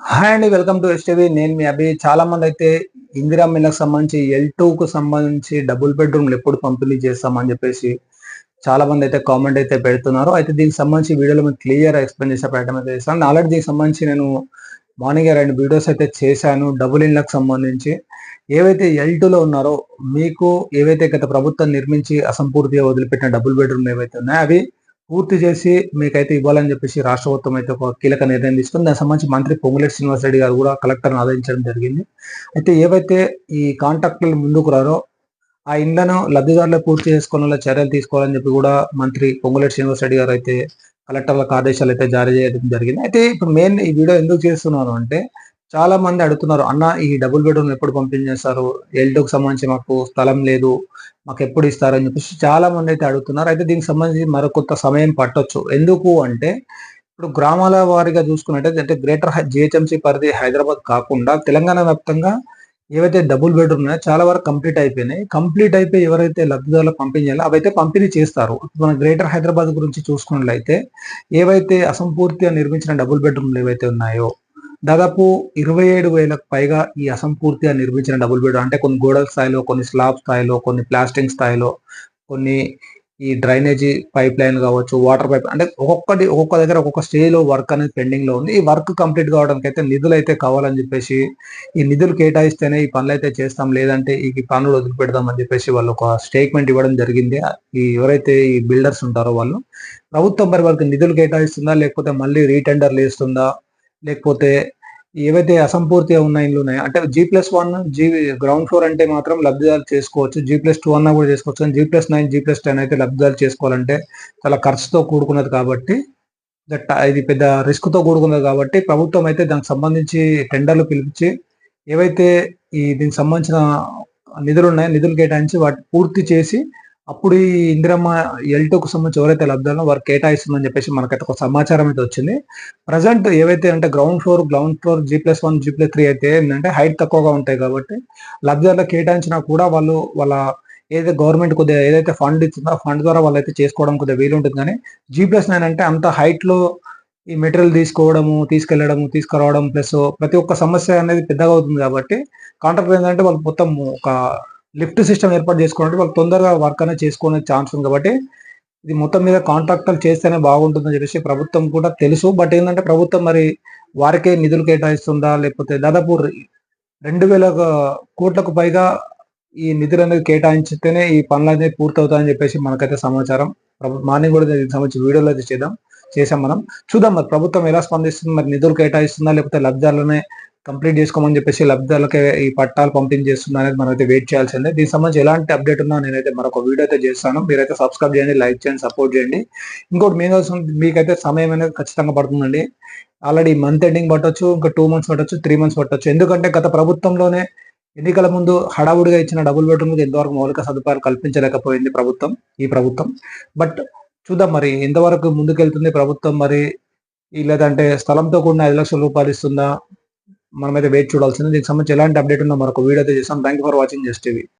Hi అండి welcome to STV నేను మీ అభి. చాలా మంది అయితే ఇందిరా మిల్లకు సంబంధించి ఎల్కు సంబంధించి డబుల్ బెడ్రూమ్లు ఎప్పుడు పంపిణీ చేస్తామని చెప్పేసి చాలా మంది అయితే కామెంట్ అయితే పెడుతున్నారు. అయితే దీనికి సంబంధించి వీడియోలో మేము క్లియర్ ఎక్స్ప్లెయిన్ చేసే ప్రయత్నం అయితే చేస్తాను ఆల్రెడీ దీనికి సంబంధించి నేను మార్నింగ్ రెండు వీడియోస్ అయితే చేశాను. డబుల్ ఇన్లకు సంబంధించి. ఏవైతే ఎల్లో ఉన్నారో మీకు ఏవైతే గత ప్రభుత్వం నిర్మించి అసంపూర్తిగా వదిలిపెట్టిన డబుల్ బెడ్రూమ్ ఏవైతే ఉన్నాయో అవి పూర్తి చేసి మీకైతే ఇవ్వాలని చెప్పేసి రాష్ట్ర ప్రభుత్వం అయితే ఒక కీలక నిర్ణయం తీసుకుంది. దానికి సంబంధించి మంత్రి పొంగులేటి శ్రీనివాస్ రెడ్డి గారు కూడా కలెక్టర్ను ఆదరించడం జరిగింది. అయితే ఏవైతే ఈ కాంట్రాక్టులు ముందుకు రారో ఆ ఇండ్లను లబ్ధిదారులు పూర్తి చేసుకోవాలని చర్యలు తీసుకోవాలని చెప్పి కూడా మంత్రి పొంగులేటి శ్రీనివాస్ రెడ్డి గారు అయితే కలెక్టర్లకు ఆదేశాలు అయితే జారీ చేయడం జరిగింది. అయితే ఇప్పుడు మెయిన్ ఈ వీడియో ఎందుకు చేస్తున్నాను అంటే చాలా మంది అడుగుతున్నారు అన్న ఈ డబుల్ బెడ్రూమ్ ఎప్పుడు పంపిణీ చేస్తారు ఎల్టోకి సంబంధించి మాకు స్థలం లేదు మాకు ఎప్పుడు ఇస్తారని చెప్పేసి చాలా మంది అయితే అడుగుతున్నారు. అయితే దీనికి సంబంధించి మరొకొంత సమయం పట్టొచ్చు. ఎందుకు అంటే ఇప్పుడు గ్రామాల వారిగా చూసుకున్నట్టయితే అంటే గ్రేటర్ జిహెచ్ఎంసీ పరిధి హైదరాబాద్ కాకుండా తెలంగాణ వ్యాప్తంగా ఏవైతే డబుల్ బెడ్రూమ్ ఉన్నాయో చాలా వరకు కంప్లీట్ అయిపోయినాయి. కంప్లీట్ అయిపోయి ఎవరైతే లబ్ధిదారులు పంపించాలో అవైతే పంపిణీ చేస్తారు. మన గ్రేటర్ హైదరాబాద్ గురించి చూసుకున్నట్లయితే ఏవైతే అసంపూర్తిగా నిర్మించిన డబుల్ బెడ్రూమ్లు ఏవైతే ఉన్నాయో దాదాపు ఇరవై ఏడు వేలకు పైగా ఈ అసంపూర్తిగా నిర్మించిన డబుల్ బెడ్ అంటే కొన్ని గోడల స్థాయిలో కొన్ని స్లాబ్ స్థాయిలో కొన్ని ప్లాస్టింగ్ స్థాయిలో కొన్ని ఈ డ్రైనేజీ పైప్ లైన్ కావచ్చు వాటర్ పైప్ అంటే ఒక్కొక్కటి ఒక్కొక్క దగ్గర ఒక్కొక్క స్టేజ్లో వర్క్ అనేది పెండింగ్లో ఉంది. ఈ వర్క్ కంప్లీట్ కావడానికి అయితే నిధులు అయితే కావాలని చెప్పేసి ఈ నిధులు కేటాయిస్తేనే ఈ పనులు అయితే చేస్తాం. లేదంటే ఈ పనులు వదిలిపెడదాం అని చెప్పేసి వాళ్ళు ఒక స్టేట్మెంట్ ఇవ్వడం జరిగింది. ఈ ఎవరైతే ఈ బిల్డర్స్ ఉంటారో వాళ్ళు ప్రభుత్వం మరి వాళ్ళకి నిధులు కేటాయిస్తుందా లేకపోతే మళ్ళీ రీటెండర్లు వేస్తుందా లేకపోతే ఏవైతే అసంపూర్తిగా ఉన్న ఇండ్లు ఉన్నాయి అంటే G plus one G ground floor అంటే మాత్రం లబ్ధిదారు చేసుకోవచ్చు. జీ ప్లస్ టూ అన్నా కూడా చేసుకోవచ్చు. G plus nine G plus ten అయితే లబ్ధిదారు చేసుకోవాలంటే చాలా ఖర్చుతో కూడుకున్నది కాబట్టి ఇది పెద్ద రిస్క్తో కూడుకున్నది కాబట్టి ప్రభుత్వం అయితే దానికి సంబంధించి టెండర్లు పిలిపించి ఏవైతే ఈ దీనికి సంబంధించిన నిధులు ఉన్నాయో నిధులు కేటాయించి వాటి పూర్తి చేసి అప్పుడు ఈ ఇందిరమ్మ ఎల్టోకు సంబంధించి ఎవరైతే లబ్ధాలో వారు కేటాయిస్తుందని చెప్పేసి మనకైతే ఒక సమాచారం అయితే వచ్చింది. ప్రజెంట్ ఏవైతే అంటే ground floor ground floor G plus one G plus three అయితే ఏంటంటే హైట్ తక్కువగా ఉంటాయి కాబట్టి లబ్ధిదారులకు కేటాయించినా కూడా వాళ్ళు వాళ్ళ ఏదైతే గవర్నమెంట్ కొద్దిగా ఏదైతే ఫండ్ ఇస్తుందో ఆ ఫండ్ ద్వారా వాళ్ళు అయితే చేసుకోవడం కొద్దిగా వీలు ఉంటుంది కానీ జీ ప్లస్ నైన్ అంటే అంత హైట్లో ఈ మెటీరియల్ తీసుకోవడము తీసుకెళ్ళడము తీసుకురావడం ప్లస్ ప్రతి ఒక్క సమస్య అనేది పెద్దగా అవుతుంది కాబట్టి కాంట్రాక్ట్ ఏంటంటే వాళ్ళు మొత్తం ఒక లిఫ్ట్ సిస్టమ్ ఏర్పాటు చేసుకోవాలంటే వాళ్ళు తొందరగా వర్క్ అనేది చేసుకునే ఛాన్స్ ఉంది కాబట్టి ఇది మొత్తం మీద కాంట్రాక్టర్ చేస్తేనే బాగుంటుందని చెప్పేసి ప్రభుత్వం కూడా తెలుసు. బట్ ఏంటంటే ప్రభుత్వం మరి వారికే నిధులు కేటాయిస్తుందా? లేకపోతే దాదాపు రెండు వేల కోట్లకు పైగా ఈ నిధులు అనేది కేటాయించితేనే ఈ పనులు అనేది పూర్తవుతాయని చెప్పేసి మనకైతే సమాచారం. మార్నింగ్ కూడా దీనికి సంబంధించి వీడియోలో అయితే చేద్దాం చేసాం మనం. చూద్దాం మరి ప్రభుత్వం ఎలా స్పందిస్తుంది? మరి నిధులు కేటాయిస్తుందా? లేకపోతే లబ్ధాలనే కంప్లీట్ చేసుకోమని చెప్పేసి లబ్ధిదారులకి ఈ పట్టాలు పంపిణీ చేస్తున్నా అనేది మనం అయితే వెయిట్ చేయాల్సిందే. దీనికి సంబంధించి ఎలాంటి అప్డేట్ ఉన్నా నేనైతే మరొక వీడియో అయితే చేస్తాను. మీరైతే సబ్స్క్రైబ్ చేయండి లైక్ చేయండి సపోర్ట్ చేయండి. ఇంకోటి మెయిన్ మీకైతే సమయం అనేది ఖచ్చితంగా పడుతుందండి. ఆల్రెడీ మంత్ ఎండింగ్ పట్టొచ్చు ఇంకా టూ మంత్స్ పట్టొచ్చు త్రీ మంత్స్ పట్టొచ్చు. ఎందుకంటే గత ప్రభుత్వంలోనే ఎన్నికల ముందు హడావుడిగా ఇచ్చిన డబుల్ బెడ్రూమ్ ఎంతవరకు మౌలిక సదుపాయాలు కల్పించలేకపోయింది ప్రభుత్వం ఈ ప్రభుత్వం. బట్ చూద్దాం మరి ఎంతవరకు ముందుకెళ్తుంది ప్రభుత్వం మరి? లేదంటే స్థలంతో కూడిన ఐదు లక్షల రూపాయలు ఇస్తుందా? మనమైతే వెయిట్ చూడాల్సింది. దీనికి సంబంధించి ఎలాంటి అప్డేట్ ఉన్నా మరొక వీడియో అయితే చేస్తాం thank for watching just TV